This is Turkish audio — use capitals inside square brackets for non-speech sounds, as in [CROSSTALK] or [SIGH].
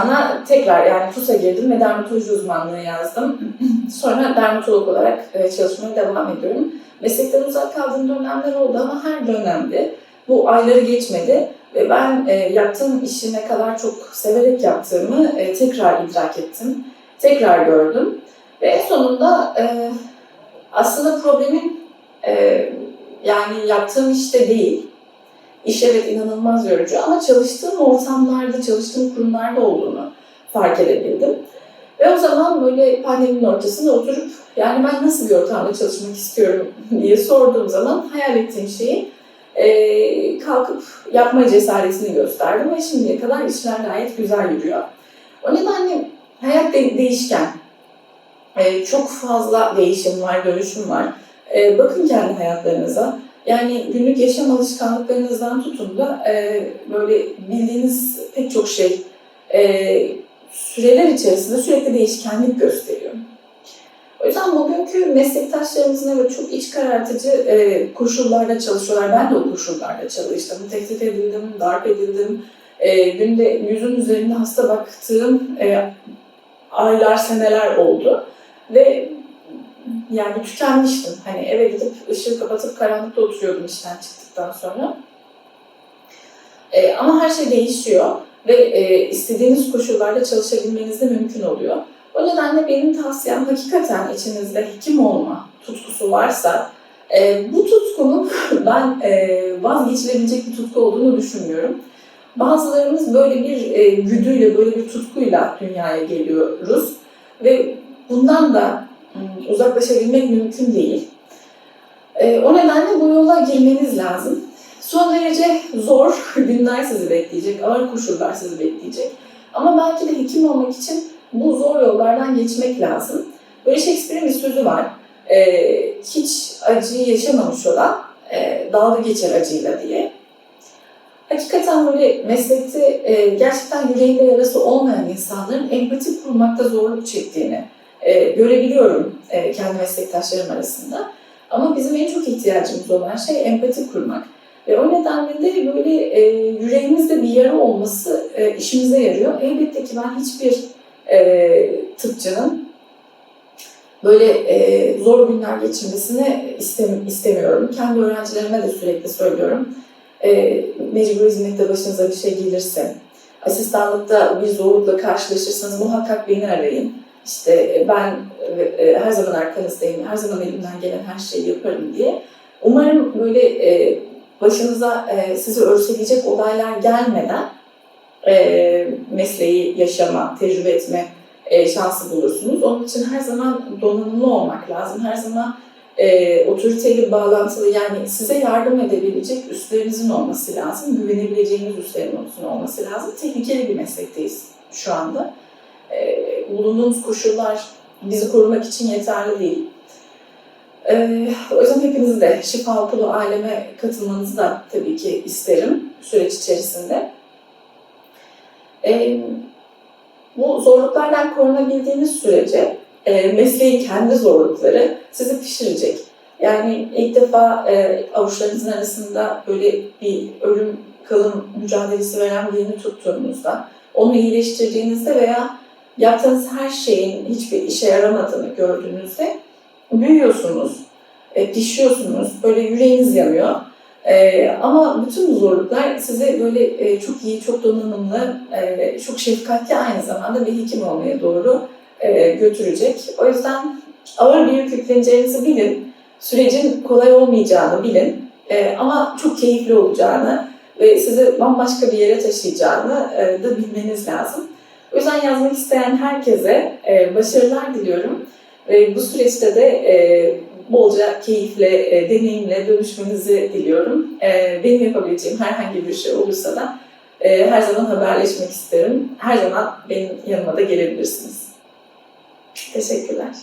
zamanla tekrar yani TUS'a girdim ve dermatoloji uzmanlığı yazdım. [LAUGHS] Sonra dermatolog olarak e, çalışmaya devam ediyorum. Meslekten uzak kaldığım dönemler oldu ama her dönemde bu ayları geçmedi. Ve ben e, yaptığım işi ne kadar çok severek yaptığımı e, tekrar idrak ettim. Tekrar gördüm. Ve en sonunda e, aslında problemin e, yani yaptığım işte değil. İş evet inanılmaz yorucu ama çalıştığım ortamlarda, çalıştığım kurumlarda olduğunu fark edebildim. Ve o zaman böyle pandeminin ortasında oturup yani ben nasıl bir ortamda çalışmak istiyorum [LAUGHS] diye sorduğum zaman hayal ettiğim şeyi e, kalkıp yapma cesaretini gösterdim ve şimdiye kadar işler gayet güzel yürüyor. O nedenle hayat de- değişken. E, çok fazla değişim var, dönüşüm var. E, bakın kendi hayatlarınıza. Yani günlük yaşam alışkanlıklarınızdan tutun da e, böyle bildiğiniz pek çok şey e, süreler içerisinde sürekli değişkenlik gösteriyor. O yüzden bugünkü meslektaşlarımızın evet çok iç karartıcı e, koşullarda çalışıyorlar. Ben de o koşullarda çalıştım. Tehdit edildim, darp edildim. E, günde yüzün üzerinde hasta baktığım e, aylar, seneler oldu. Ve yani tükenmiştim. Hani eve gidip ışığı kapatıp karanlıkta oturuyordum işten çıktıktan sonra. E, ama her şey değişiyor ve e, istediğiniz koşullarda çalışabilmeniz de mümkün oluyor. O nedenle benim tavsiyem hakikaten içinizde hekim olma tutkusu varsa e, bu tutkunun [LAUGHS] ben e, vazgeçilebilecek bir tutku olduğunu düşünmüyorum. Bazılarımız böyle bir e, güdüyle, böyle bir tutkuyla dünyaya geliyoruz ve bundan da uzaklaşabilmek mümkün değil. E, o nedenle bu yola girmeniz lazım. Son derece zor [LAUGHS] günler sizi bekleyecek, ağır koşullar sizi bekleyecek. Ama belki de hekim olmak için bu zor yollardan geçmek lazım. Böyle Shakespeare'in bir sözü var. Ee, hiç acıyı yaşamamış olan e, dalga geçer acıyla diye. Hakikaten böyle meslekte e, gerçekten yüreğinde yarası olmayan insanların empati kurmakta zorluk çektiğini e, görebiliyorum e, kendi meslektaşlarım arasında. Ama bizim en çok ihtiyacımız olan şey empati kurmak. Ve o nedenle de böyle e, yüreğimizde bir yara olması e, işimize yarıyor. Elbette ki ben hiçbir e, tıpçının böyle e, zor günler geçirmesini istem, istemiyorum. Kendi öğrencilerime de sürekli söylüyorum. E, mecbur hizmette başınıza bir şey gelirse, asistanlıkta bir zorlukla karşılaşırsanız muhakkak beni arayın. İşte e, ben e, her zaman arkanızdayım, her zaman elimden gelen her şeyi yaparım diye. Umarım böyle e, başınıza e, sizi örseleyecek olaylar gelmeden e, mesleği yaşama, tecrübe etme e, şansı bulursunuz. Onun için her zaman donanımlı olmak lazım. Her zaman e, otoriteyle bağlantılı yani size yardım edebilecek üstlerinizin olması lazım. Güvenebileceğiniz üstlerinizin olması lazım. Tehlikeli bir meslekteyiz şu anda. E, bulunduğumuz koşullar bizi korumak için yeterli değil. E, o yüzden hepiniz de şifa okulu aleme katılmanızı da tabii ki isterim süreç içerisinde. E, bu zorluklardan korunabildiğiniz sürece e, mesleğin kendi zorlukları sizi pişirecek. Yani ilk defa e, avuçlarınızın arasında böyle bir ölüm kalım mücadelesi veren birini tuttuğunuzda, onu iyileştirdiğinizde veya yaptığınız her şeyin hiçbir işe yaramadığını gördüğünüzde büyüyorsunuz, e, pişiyorsunuz, böyle yüreğiniz yanıyor. Ee, ama bütün bu zorluklar size böyle e, çok iyi, çok donanımlı, e, çok şefkatli aynı zamanda bir hekim olmaya doğru e, götürecek. O yüzden ağır bir yük yükleneceğinizi bilin, sürecin kolay olmayacağını bilin e, ama çok keyifli olacağını ve sizi bambaşka bir yere taşıyacağını e, da bilmeniz lazım. O yüzden yazmak isteyen herkese e, başarılar diliyorum. Ve bu süreçte de e, bolca keyifle, e, deneyimle dönüşmenizi diliyorum. E, benim yapabileceğim herhangi bir şey olursa da e, her zaman haberleşmek isterim. Her zaman benim yanıma da gelebilirsiniz. Teşekkürler.